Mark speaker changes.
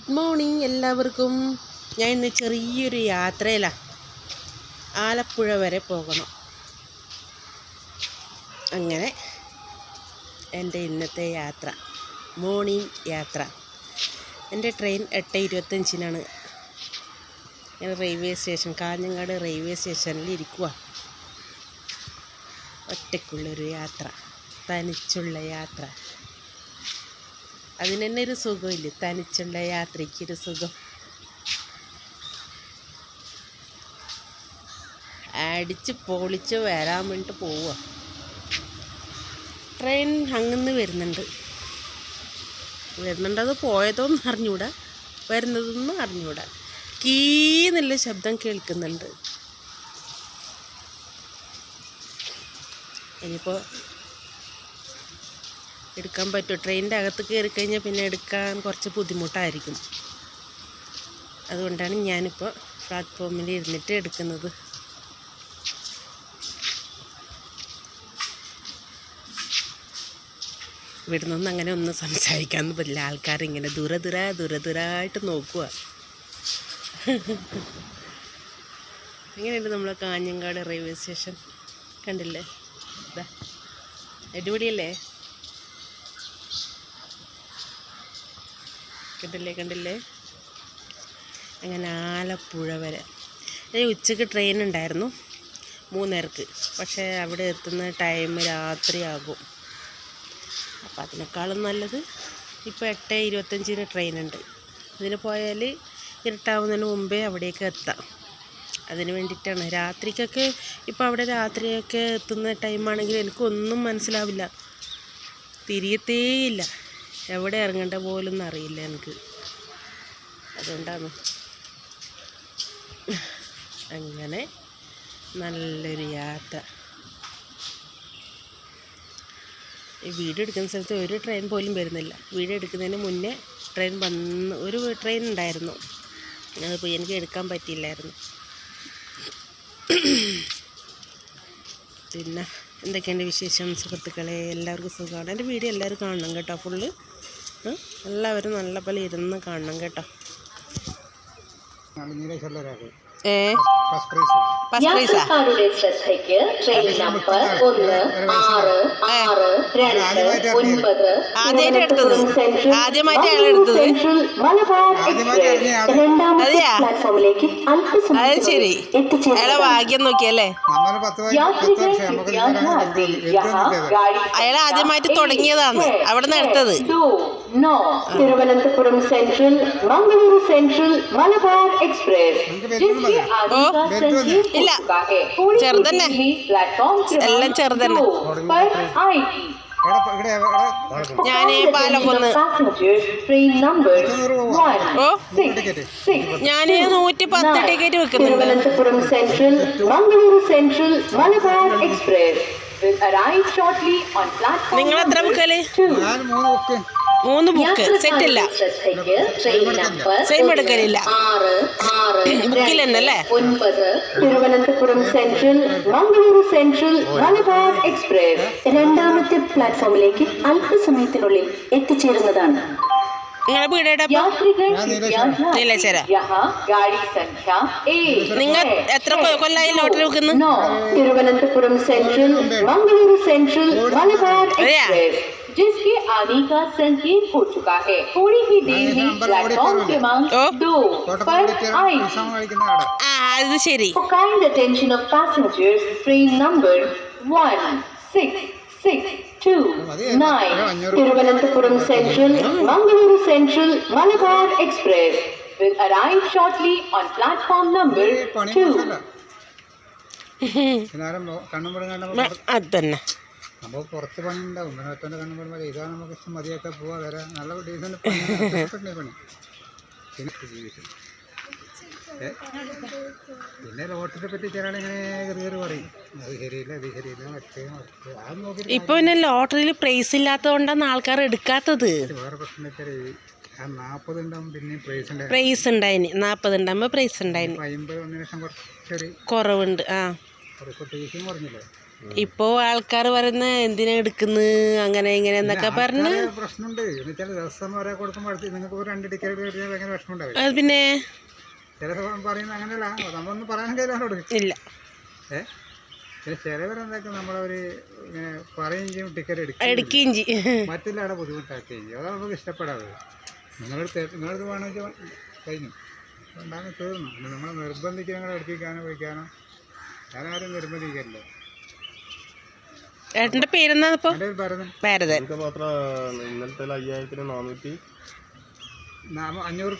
Speaker 1: Good morning എല്ലാവർക്കും. ഞാൻ ഇന്ന് ചെറിയൊരു യാത്രയിലാണ് ആലപ്പുഴ വരെ പോകണം. അങ്ങനെ എന്റെ ഇന്നത്തെ യാത്ര മോർണിംഗ് യാത്ര. എന്റെ ട്രെയിൻ എട്ട് ഇരുപത്തഞ്ചിനാണ് ഞാൻ റെയിൽവേ സ്റ്റേഷൻ കാഞ്ഞങ്ങാട് റെയിൽവേ സ്റ്റേഷനിൽ ഇരിക്കുക ഒറ്റയ്ക്കുള്ളൊരു യാത്ര തനിച്ചുള്ള യാത്ര. അതിന് തന്നെ ഒരു സുഖമില്ലേ. തനിച്ചുള്ള യാത്രയ്ക്ക് ഒരു സുഖം. അടിച്ച് പൊളിച്ച് വരാൻ വേണ്ടിട്ട് പോവുക ട്രെയിൻ അങ്ങന്ന് വരുന്നുണ്ട്. വരുന്നുണ്ട് അത് പോയതൊന്നും അറിഞ്ഞൂടാ. വരുന്നതൊന്നും അറിഞ്ഞൂടാ. കീ എന്നുള്ള ശബ്ദം കേൾക്കുന്നുണ്ട്. ഇനിയിപ്പോൾ എടുക്കാൻ പറ്റും ട്രെയിനിന്റെ അകത്ത് കയറി കഴിഞ്ഞാൽ പിന്നെ എടുക്കാൻ കുറച്ച് ബുദ്ധിമുട്ടായിരിക്കും. അതുകൊണ്ടാണ് ഞാനിപ്പോൾ പ്ലാറ്റ്ഫോമിൽ ഇരുന്നിട്ട് എടുക്കുന്നത്. ഇവിടെ നിന്നൊന്നും അങ്ങനെ ഒന്നും സംസാരിക്കാമെന്ന് പറ്റില്ല. ആൾക്കാർ ഇങ്ങനെ ദൂര ദൂര ദൂര ദൂരായിട്ട് നോക്കുക എങ്ങനെയുണ്ട് നമ്മളെ കാഞ്ഞങ്ങാട് റെയിൽവേ സ്റ്റേഷൻ? കണ്ടില്ലേ? അടിപൊളിയല്ലേ? കണ്ടില്ലേ കണ്ടില്ലേ? അങ്ങനെ ആലപ്പുഴ വരെ. ഉച്ചയ്ക്ക് ട്രെയിൻ ഉണ്ടായിരുന്നു മൂന്നേർക്ക് പക്ഷേ അവിടെ എത്തുന്ന ടൈം രാത്രിയാകും. അപ്പോൾ അതിനേക്കാളും നല്ലത് ഇപ്പോൾ എട്ട് ഇരുപത്തഞ്ചിന് ട്രെയിൻ ഉണ്ട്. ഇതിന് പോയാൽ ഇരുട്ടാവുന്നതിന് മുമ്പേ അവിടേക്ക് എത്താം. അതിന് വേണ്ടിയിട്ടാണ്. രാത്രിക്കൊക്കെ ഇപ്പോൾ അവിടെ രാത്രിയൊക്കെ എത്തുന്ന ടൈമാണെങ്കിൽ എനിക്കൊന്നും മനസ്സിലാവില്ല. തിരിയത്തേയില്ല എവിടെ ഇറങ്ങേണ്ട പോലും അറിയില്ല എനിക്ക്. അതുകൊണ്ടാണ്. അങ്ങനെ നല്ലൊരു യാത്ര. ഈ വീഡിയോ എടുക്കുന്ന സ്ഥലത്ത് ഒരു ട്രെയിൻ പോലും വരുന്നില്ല. വീഡിയോ എടുക്കുന്നതിന് മുന്നേ ട്രെയിൻ വന്ന് ഒരു ട്രെയിൻ ഉണ്ടായിരുന്നു. അതിപ്പോൾ എനിക്ക് എടുക്കാൻ പറ്റിയില്ലായിരുന്നു. പിന്നെ എന്തൊക്കെയുണ്ട് വിശേഷം സുഹൃത്തുക്കളെ? എല്ലാവർക്കും സുഖമാണ്. എന്റെ വീഡിയോ എല്ലാവരും കാണണം കേട്ടോ ഫുള്ള്? എല്ലാവരും നല്ല പോലെ ഇരുന്ന് കാണണം കേട്ടോ. ഏ?
Speaker 2: ട്രെയിൻ നമ്പർ രണ്ടാമത്തെ പ്ലാറ്റ്ഫോമിലേക്ക്
Speaker 1: അയാളെ ഭാഗ്യം നോക്കിയല്ലേ അയാൾ ആദ്യമായിട്ട് തുടങ്ങിയതാണ്. അവിടെ നിന്ന് എടുത്തത്.
Speaker 2: Thiruvananthapuram central Mangaluru central Malabar express.
Speaker 1: ഇല്ല. ചെറുതന്നെ. എല്ലാം ചെറുതന്നെ. ഞാൻ പാലക്കുന്ന്. ഓ ഞാൻ നൂറ്റി പത്ത് നിങ്ങൾ എത്ര
Speaker 2: വെക്കൽ?
Speaker 1: മൂന്ന് ബുക്ക് സെറ്റ്
Speaker 2: അല്ല
Speaker 1: സെയിം എടുക്കലില്ല ബുക്കിൽ
Speaker 2: തന്നല്ലേ Thiruvananthapuram central Mangaluru central Malabar express രണ്ടാമത്തെ പ്ലാറ്റ്ഫോമിലേക്ക് അല്പസമയത്തിനുള്ളിൽ എത്തിച്ചേരുന്നതാണ്.
Speaker 1: നിങ്ങൾ എത്ര കൊല്ലായി ലോട്ടറി വെക്കുന്നു?
Speaker 2: Thiruvananthapuram central Mangaluru
Speaker 1: central Malabar
Speaker 2: express जिसके आने का संकेत हो चुका है थोड़ी ही देर में प्लेटफॉर्म क्रमांक
Speaker 1: ओ।
Speaker 2: दो पर आएगी
Speaker 1: ആ അത് ശരി
Speaker 2: For kind attention of passengers, train number one six six two nine Tiruvananthapuram Central, Mangaluru Central, Malabar Express will arrive shortly on platform number two.
Speaker 3: കണ്ണുമ്പടം
Speaker 1: മ- അത് തന്നെ
Speaker 3: നമുക്ക് കുറച്ച് പണി ഉണ്ടാവും മറ്റൊന്ന് കണ്ണുമ്പടം മതി. ഇതാണ് നമുക്ക് ഇഷ്ടം. മതിയൊക്കെ പോവാ. വരാം നല്ല ഡീസന്റ് പണി പണി പിന്നെ ജീവിതം ഏ? പിന്നെ ലോട്ടറിയെ പറ്റി ചില ഇങ്ങനെ കയറി പറയും. അത് ശരിയില്ല അത് ശരിയില്ല മറ്റേ അത്
Speaker 1: ഇപ്പൊ പിന്നെ ലോട്ടറിയിൽ പ്രൈസ് ഇല്ലാത്തതുകൊണ്ടാണ് ആൾക്കാർ എടുക്കാത്തത്.
Speaker 3: വേറെ പ്രശ്നം വെച്ചാൽ ആ നാൽപ്പത് ഉണ്ടാവും പിന്നെയും പ്രൈസ്
Speaker 1: ഉണ്ടായിന്. നാൽപ്പത് ഉണ്ടാകുമ്പോൾ പ്രൈസ് ഉണ്ടായിന്.
Speaker 3: അമ്പത് ഒന്നിന് ലക്ഷം കുറച്ചൊരു
Speaker 1: കുറവുണ്ട്. ആ.
Speaker 3: കുറച്ച് ടീസും കുറഞ്ഞില്ലേ?
Speaker 1: ഇപ്പോ ആൾക്കാർ പറയുന്ന എന്തിനാ എടുക്കുന്ന? അങ്ങനെ ഇങ്ങനെ എന്നൊക്കെ പറഞ്ഞ്
Speaker 3: പ്രശ്നമുണ്ട്. ദിവസം കൊടുക്കുമ്പോൾ നിങ്ങൾക്ക് ഭയങ്കര
Speaker 1: അത് പിന്നെ
Speaker 3: ചില പറയുന്നത് അങ്ങനെയല്ല. നമ്മളൊന്നും പറയാൻ കഴിയില്ല
Speaker 1: ഇല്ല.
Speaker 3: ഏ? പിന്നെ ചിലവരെന്തൊക്കെ നമ്മളൊരു ഇങ്ങനെ പറയുകയും ചെയ്യും ടിക്കറ്റ് എടുക്കും
Speaker 1: എടുക്കുകയും ചെയ്യും.
Speaker 3: മറ്റുള്ളവരുടെ ബുദ്ധിമുട്ടാക്കുകയും ചെയ്യും. അതാണ് നമുക്ക് ഇഷ്ടപ്പെടാതെ നിങ്ങളെടുത്ത് നിങ്ങളത് വേണമെന്ന് വെച്ചാൽ കഴിഞ്ഞു. ഉണ്ടാകുന്ന തീർന്നു പിന്നെ നമ്മൾ നിർബന്ധിച്ച് ഞങ്ങളെ എടുപ്പിക്കാനോ വയ്ക്കാനോ ഞാനാരും നിർബന്ധിക്കല്ലോ
Speaker 1: ഏട്ടന്റെ പേരെന്താ? ഇപ്പോൾ
Speaker 3: ഭരതൻ
Speaker 4: ഇന്നലത്തെ അയ്യായിരത്തിന് നാനൂറ്റി
Speaker 3: നാമ അഞ്ഞൂറ്